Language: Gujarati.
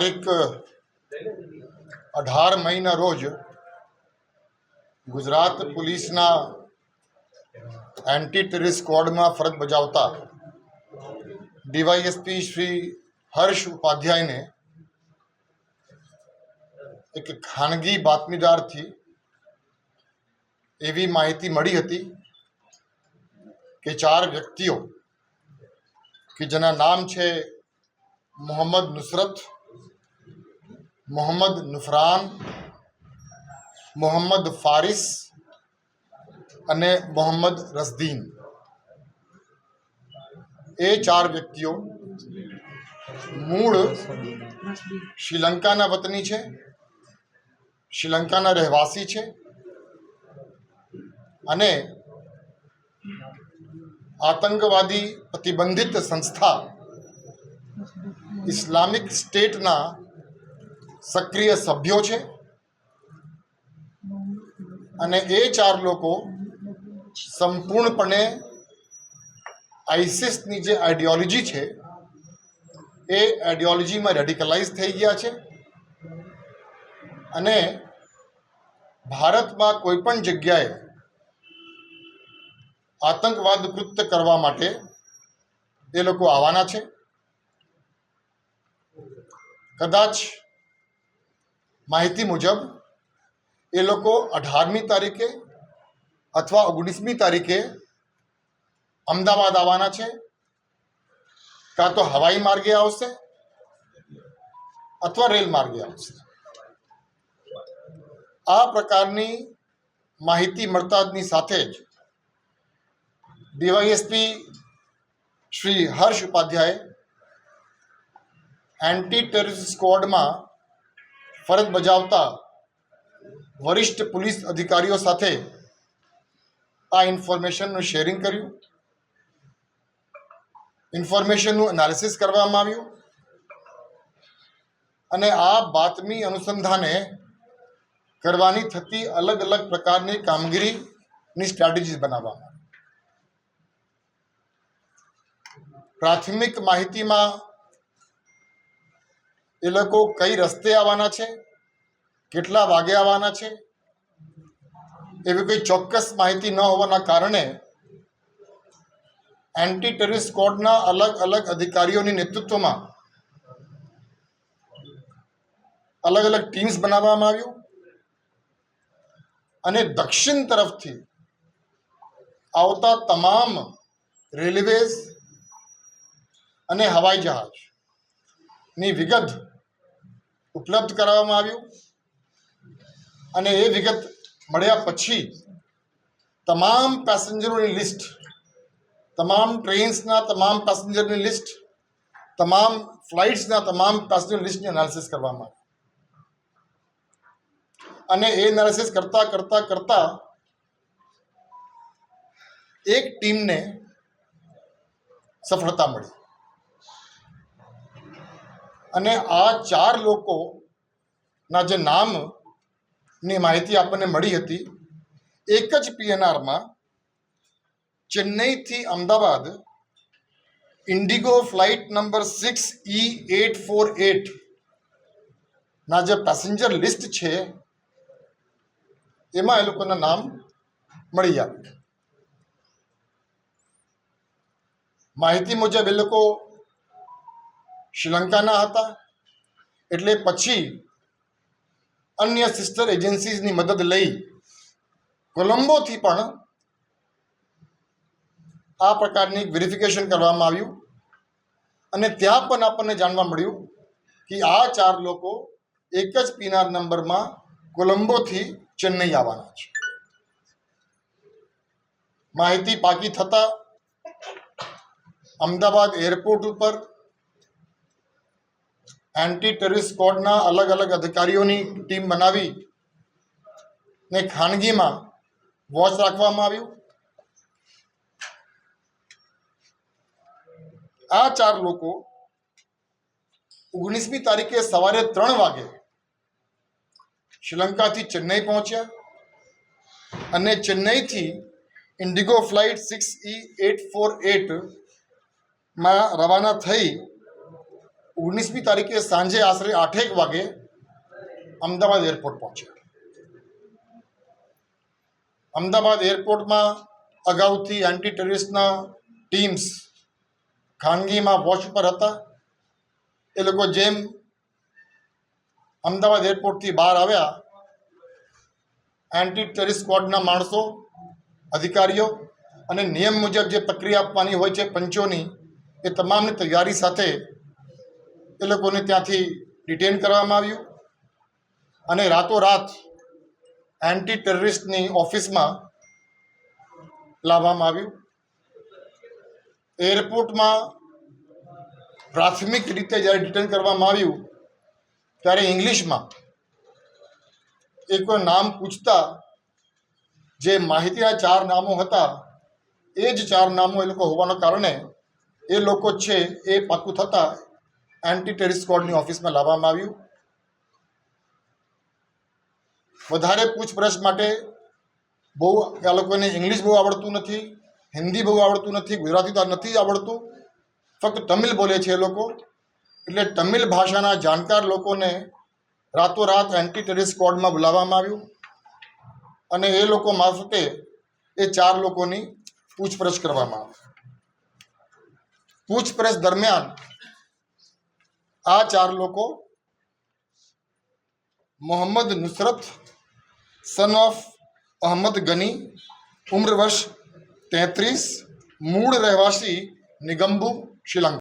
તારીખ અઢાર મઈના રોજ ગુજરાત પોલીસના એન્ટી ટેરરિસ્ટ સ્ક્વોડમાં ફરજ બજાવતા ડીવાયએસપી શ્રી હર્ષ ઉપાધ્યાયને એક ખાનગી બાતમીદારથી એવી માહિતી મળી હતી કે ચાર વ્યક્તિઓ કે જેના નામ છે મોહમ્મદ નુસરત મોહમ્મદ નુફરાન મોહમ્મદ ફારિસ અને મોહમ્મદ રસદીન એ ચાર વ્યક્તિઓ મૂળ શ્રીલંકાના વતની છે, શ્રીલંકાના રહેવાસી છે અને આતંકવાદી પ્રતિબંધિત સંસ્થા ઇસ્લામિક સ્ટેટના સક્રિય સભ્યો છે. અને એ ચાર લોકો સંપૂર્ણપણે આઈસિસની જે આઈડિયોલોજી છે, એ આઈડિયોલોજીમાં રેડિકલાઇઝ થઈ ગયા છે. અને ભારતમાં કોઈ પણ જગ્યાએ આતંકવાદ કૃત્ય કરવા માટે એ લોકો આવવાના છે. કદાચ માહિતી મુજબ, એ લોકો અઢારમી તારીખે અથવા ઓગણીસમી તારીખે અમદાવાદ આવવાના છે. કાં તો હવાઈ માર્ગે આવશે અથવા રેલ માર્ગે આવશે. આ પ્રકારની માહિતી મળતાની સાથે જ DYSP Shri Harsh Upadhyay anti terrorist સ્ક્વોડમાં ફરજ બજાવતા વરિષ્ઠ પોલીસ અધિકારીઓ સાથે આ ઇન્ફોર્મેશનનું શેરિંગ કર્યું. ઇન્ફોર્મેશનનું એનાલિસિસ કરવામાં આવ્યું. અને આ બાતમી અનુસંધાને કરવાની થતી અલગ અલગ પ્રકારની કામગીરીની સ્ટ્રેટેજીસ બનાવવામાં પ્રાથમિક માહિતીમાં એ લોકો કઈ રસ્તે આવવાના છે? કેટલા વાગે આવવાના છે? એવી કોઈ ચોક્કસ માહિતી ન હોવાના કારણે એન્ટી ટેરરિસ્ટ સ્કોડના અલગ અલગ અધિકારીઓની નેતૃત્વમાં અલગ અલગ ટીમ્સ બનાવવામાં આવ્યું અને દક્ષિણ તરફથી આવતા તમામ રેલવેઝ અને હવાઈ જહાજની વિગત ઉપલબ્ધ કરાવવામાં આવ્યું અને એ વિગત મળ્યા પછી તમામ પેસેન્જરોની લિસ્ટ, તમામ ટ્રેન્સના તમામ પેસેન્જરની લિસ્ટ, તમામ ફ્લાઇટ્સના તમામ પેસેન્જર લિસ્ટની એનાલિસિસ કરવામાં આવી. અને એ એનાલિસિસ કરતા કરતા કરતા એક ટીમને સફળતા મળી. અને આ ચાર લોકોના જે નામની માહિતી આપણને મળી હતી, એક જ પીએનઆરમાં ચેન્નઈથી Ahmedabad IndiGo flight number six E eight four eight ના જે પેસેન્જર લિસ્ટ છે, એમાં એ લોકોના નામ મળી આવ્યા. માહિતી મુજબ એ લોકો શ્રીલંકાના હતા. એટલે પછી અન્ય સિસ્ટર એજન્સીઝની મદદ લઈ કોલંબોથી પણ આ પ્રકારની વેરિફિકેશન કરવામાં આવ્યું. અને ત્યાં પણ આપણને જાણવા મળ્યું કે આ ચાર લોકો એક જ પીનાર નંબરમાં કોલંબોથી ચેન્નઈ આવવાના છે. માહિતી પાકી થતાં અમદાવાદ એરપોર્ટ ઉપર એન્ટી ટેરરિસ્ટ સ્કોડના અલગ અલગ અધિકારીઓની ટીમ બનાવી ને ખાનગીમાં વોચ રાખવામાં આવ્યું. આ ચાર લોકો ઓગણીસમી તારીખે સવારે ત્રણ વાગે શ્રીલંકાથી ચેન્નઈ પહોંચ્યા અને ચેન્નઈથી IndiGo flight six E eight four એટમાં રવાના થઈ ઓગણીસમી તારીખે સાંજે આશરે આઠેક વાગે અમદાવાદ એરપોર્ટ પહોંચ્યા. અમદાવાદ એરપોર્ટમાં અગાઉથી એન્ટી ટેરરિસ્ટના ટીમ્સ ખાનગીમાં વોચ પર હતા. એ લોકો જેમ અમદાવાદ એરપોર્ટથી બહાર આવ્યા એન્ટી ટેરરિસ્ટ સ્કવોડના માણસો, અધિકારીઓ અને નિયમ મુજબ જે પ્રક્રિયા આપવાની હોય છે પંચોની, એ તમામની તૈયારી સાથે એ લોકોને ત્યાંથી ડિટેન કરવામાં આવ્યું. અને રાતોરાત એન્ટી ટેરરિસ્ટની ઓફિસમાં લાવવામાં આવ્યું. એરપોર્ટમાં પ્રાથમિક રીતે જ્યારે ડિટેન કરવામાં આવ્યું, ત્યારે ઇંગ્લિશમાં એ કોઈ નામ પૂછતા જે માહિતીના ચાર નામો હતા, એ જ ચાર નામો એ લોકો હોવાના કારણે એ લોકો છે એ પાકું થતાં એન્ટી ટેરિસ સ્ક્વોડની ઓફિસમાં લાવવામાં આવ્યું. વધારે પૂછપરછ માટે બહુ, આ લોકોને ઇંગ્લિશ બહુ આવડતું નથી, હિન્દી બહુ આવડતું નથી, ગુજરાતી તો નથી આવડતું. ફક્ત તમિલ બોલે છે એ લોકો. એટલે તમિલ ભાષાના જાણકાર લોકોને રાતોરાત એન્ટી ટેરિસ સ્ક્વોડમાં બોલાવવામાં આવ્યું. અને એ લોકો મારફતે એ ચાર લોકોની પૂછપરછ કરવામાં આવી. પૂછપરછ દરમિયાન આ ચાર લોકો મોહમ્મદ નુસરત સન ઓફ અહમદ ગની ઉમ્ર વર્ષ તેત્રીસ મૂળ રહેવાસી નિગમ્બુ શ્રીલંકા